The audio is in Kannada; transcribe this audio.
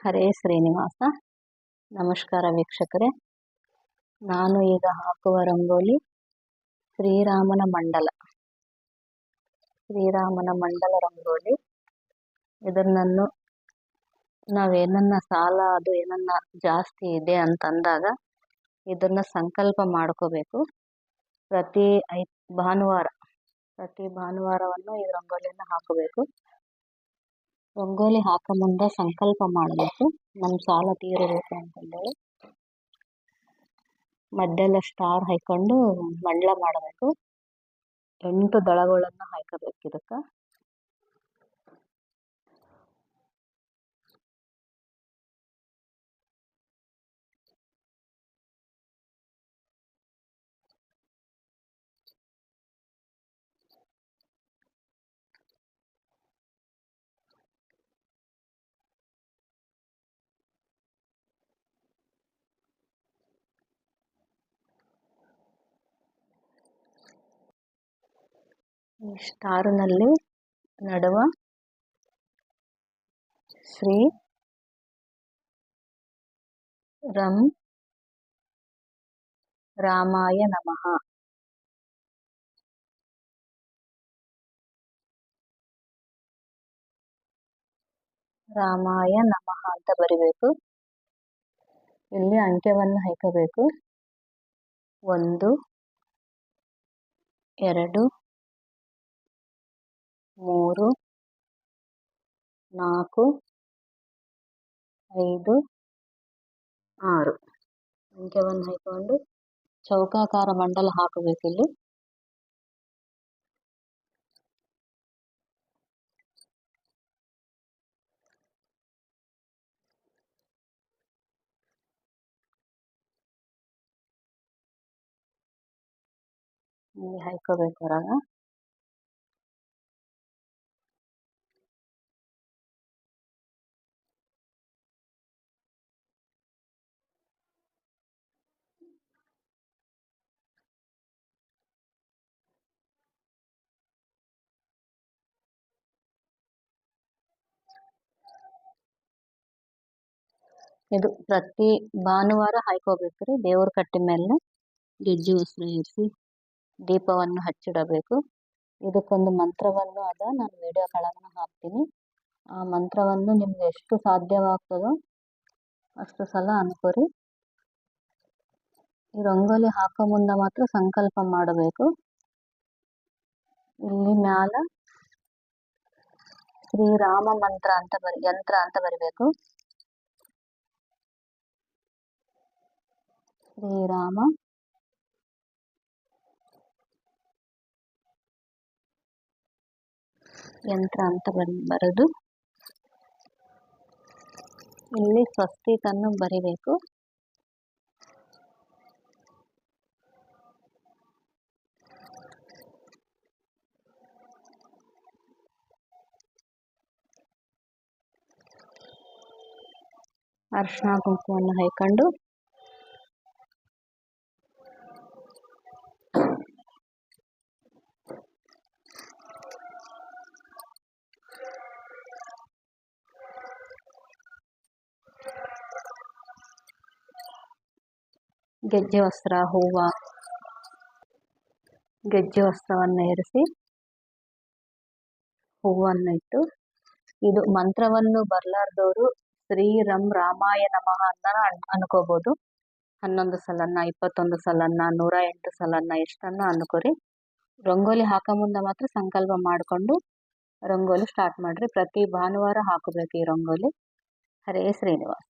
ಹರೇ ಶ್ರೀನಿವಾಸ. ನಮಸ್ಕಾರ ವೀಕ್ಷಕರೇ. ನಾನು ಈಗ ಹಾಕುವ ರಂಗೋಲಿ ಶ್ರೀರಾಮನ ಮಂಡಲ. ಶ್ರೀರಾಮನ ಮಂಡಲ ರಂಗೋಲಿ. ಇದನ್ನು ನಾವೇನನ್ನ ಸಾಲ, ಅದು ಏನನ್ನ ಜಾಸ್ತಿ ಇದೆ ಅಂತಂದಾಗ ಇದನ್ನ ಸಂಕಲ್ಪ ಮಾಡ್ಕೋಬೇಕು. ಪ್ರತಿ ಐ ಭಾನುವಾರ, ಪ್ರತಿ ಭಾನುವಾರವನ್ನು ಈ ರಂಗೋಲಿಯನ್ನು ಹಾಕಬೇಕು. ರಂಗೋಲಿ ಹಾಕೋ ಮುಂದೆ ಸಂಕಲ್ಪ ಮಾಡಬೇಕು. ನಮ್ಮ ಸಾಲ ತೀರಬೇಕು ಅಂತಂದೇಳಿ. ಮಧ್ಯೆಲ್ಲ ಸ್ಟಾರ್ ಹಾಕೊಂಡು ಮಂಡಲ ಮಾಡಬೇಕು. ಎಂಟು ದಳಗಳನ್ನು ಹಾಕಬೇಕು ಇದಕ್ಕೆ. ಈ ಸ್ಟಾರ್ನಲ್ಲಿ ನಡುವ ಶ್ರೀ ರಂ. ರಾಮಾಯ ನಮಃ. ರಾಮಾಯ ನಮಃ ಅಂತ ಬರಿಬೇಕು. ಇಲ್ಲಿ ಅಂಕೆವನ್ನು ಹಾಕಬೇಕು. ಒಂದು, ಎರಡು ಮೂರು ನಾಲ್ಕು ಐದು ಆರು ಅಂಕೆವನ್ನು ಹಾಕೊಂಡು ಚೌಕಾಕಾರ ಮಂಡಲ ಹಾಕಬೇಕು ಇಲ್ಲಿ ಇಲ್ಲಿ ಹಾಕೋಬೇಕು ಹೊರಗ ಇದು ಪ್ರತಿ ಭಾನುವಾರ ಹಾಯ್ಕೋಬೇಕ್ರಿ. ದೇವ್ರ ಕಟ್ಟಿ ಮೇಲೆ ಗೆಜ್ಜೆ ವಸ್ತ್ರ ಇರಿಸಿ ದೀಪವನ್ನು ಹಚ್ಚಿಡಬೇಕು. ಇದಕ್ಕೊಂದು ಮಂತ್ರವನ್ನು ಅದ. ನಾನು ವಿಡಿಯೋ ಕೆಳಗನ ಹಾಕ್ತೀನಿ. ಆ ಮಂತ್ರವನ್ನು ನಿಮ್ಗೆ ಎಷ್ಟು ಸಾಧ್ಯವಾಗ್ತದೋ ಅಷ್ಟು ಸಲ ಅನ್ಕೋರಿ. ಈ ರಂಗೋಲಿ ಹಾಕೋ ಮುಂದೆ ಮಾತ್ರ ಸಂಕಲ್ಪ ಮಾಡಬೇಕು. ಇಲ್ಲಿ ಮ್ಯಾಲ ಶ್ರೀರಾಮ ಮಂತ್ರ ಅಂತ ಬರಿ, ಯಂತ್ರ ಅಂತ ಬರಿಬೇಕು. ಶ್ರೀರಾಮ. ಯಂತ್ರ ಅಂತ ಬರಿ ಬರೆದು. ಇಲ್ಲಿ ಸ್ವಸ್ತಿಕನ್ನು ಬರಿಬೇಕು. ಅರ್ಶಿನ ಕುಂಕುಮವನ್ನು ಹಾಕೊಂಡು ಗೆಜ್ಜೆ ವಸ್ತ್ರ, ಹೂವ, ಗೆಜ್ಜೆ ವಸ್ತ್ರವನ್ನು ಇರಿಸಿ ಹೂವನ್ನು ಇಟ್ಟು ಇದು ಮಂತ್ರವನ್ನು ಬರ್ಲಾರ್ದವರು ಶ್ರೀ ರಂ ರಾಮಾಯ ನಮಃ ಅಂತ ಅನ್ಕೋಬಹುದು ಹನ್ನೊಂದು ಸಲನ್ನ, ಇಪ್ಪತ್ತೊಂದು ಸಲನ್ನ, ನೂರ ಎಂಟು ಸಲನ್ನ ಎಷ್ಟನ್ನ ಅನ್ಕೋರಿ. ರಂಗೋಲಿ ಹಾಕೋ ಮುಂದೆ ಮಾತ್ರ ಸಂಕಲ್ಪ ಮಾಡಿಕೊಂಡು ರಂಗೋಲಿ ಸ್ಟಾರ್ಟ್ ಮಾಡ್ರಿ. ಪ್ರತಿ ಭಾನುವಾರ ಹಾಕಬೇಕು ಈ ರಂಗೋಲಿ. ಹರೇ ಶ್ರೀನಿವಾಸ್.